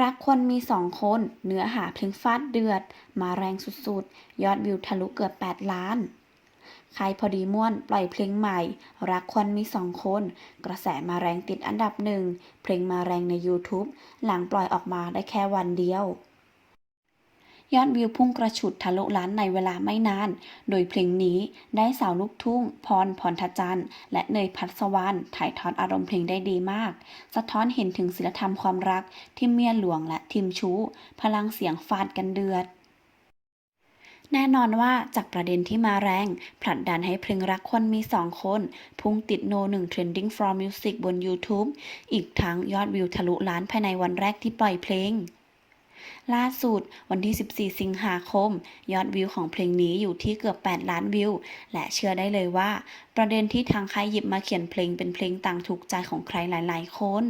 รักคนมีสองคน เนื้อหาเพลงฟาดเดือด มาแรงสุดๆ ยอดวิวทะลุเกือบ 8 ล้าน ใครพอดีม่วนปล่อยเพลงใหม่ รักคนมีสองคน กระแสมาแรงติดอันดับหนึ่ง เพลงมาแรงใน YouTube หลังปล่อยออกมาได้แค่วันเดียว ยอดวิวพุ่งกระฉุดทะลุล้านในเวลาไม่นาน โดยเพลงนี้ได้สาวลูกทุ่ง พรพรทจันและเนยพัสวรรณถ่ายทอดอารมณ์เพลงได้ดีมาก สะท้อนเห็นถึงศีลธรรมความรักที่เมียหลวงและทิมชู้ พลังเสียงฟาดกันเดือดแน่นอนว่าจากประเด็นที่มาแรง ผลักดันให้เพลงรักคนมีสองคน พุ่งติดโนหนึ่ง Trending for Music บน YouTube อีกทั้งยอดวิวทะลุล้านภายในวันแรกที่ปล่อยเพลง ล่าสุดวันที่ 14 สิงหาคม ยอดวิวของเพลงนี้อยู่ที่เกือบ 8 ล้านวิว และเชื่อได้เลยว่า ประเด็นที่ทางค่ายหยิบมาเขียนเพลงเป็นเพลงต่างถูกใจของใครหลาย ๆ คน